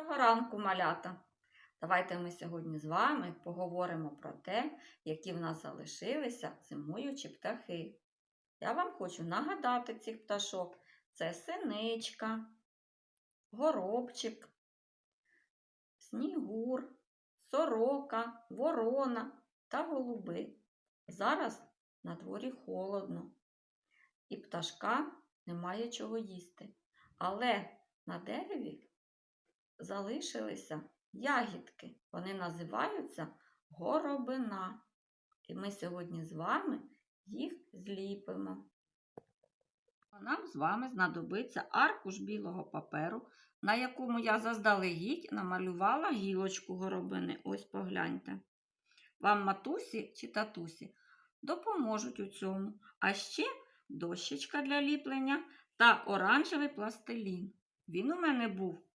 Доброго ранку, малята! Давайте ми сьогодні з вами поговоримо про те, які в нас залишилися зимуючі птахи. Я вам хочу нагадати цих пташок. Це синичка, горобчик, снігур, сорока, ворона та голуби. Зараз на дворі холодно, і пташка немає чого їсти. Але на дереві залишилися ягідки. Вони називаються горобина. І ми сьогодні з вами їх зліпимо. Нам з вами знадобиться аркуш білого паперу, на якому я заздалегідь намалювала гілочку горобини. Ось погляньте. Вам матусі чи татусі допоможуть у цьому. А ще дощечка для ліплення та оранжевий пластилін. Він у мене був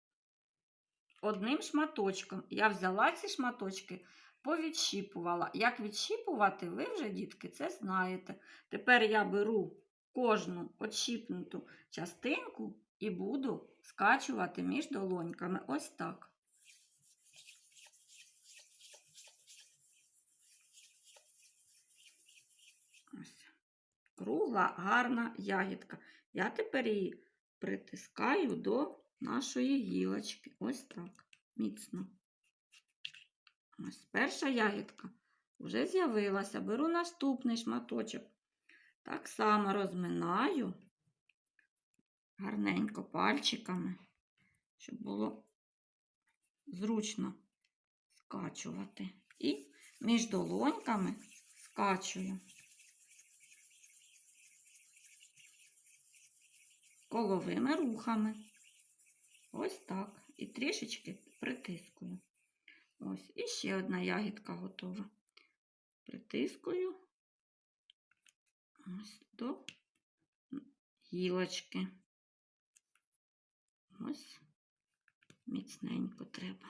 одним шматочком. Я взяла ці шматочки, повідщіпувала. Як відщіпувати, ви вже, дітки, це знаєте. Тепер я беру кожну отщіпнуту частинку і буду скачувати між долоньками. Ось так. Ось. Кругла, гарна ягідка. Я тепер її притискаю до нашої гілочки. Ось так, міцно. Ось перша ягідка вже з'явилася. Беру наступний шматочок. Так само розминаю гарненько пальчиками, щоб було зручно скачувати. І між долоньками скачую. Коловими рухами. Ось так. І трішечки притискую. Ось. І ще одна ягідка готова. Притискую ось до гілочки. Ось міцненько треба.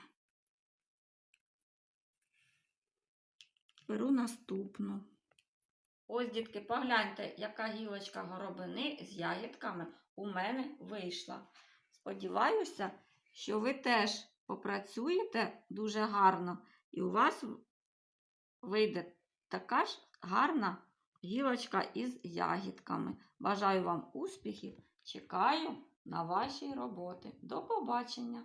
Беру наступну. Ось, дітки, погляньте, яка гілочка горобини з ягідками у мене вийшла. Сподіваюся, що ви теж попрацюєте дуже гарно, і у вас вийде така ж гарна гілочка із ягідками. Бажаю вам успіхів! Чекаю на ваші роботи. До побачення!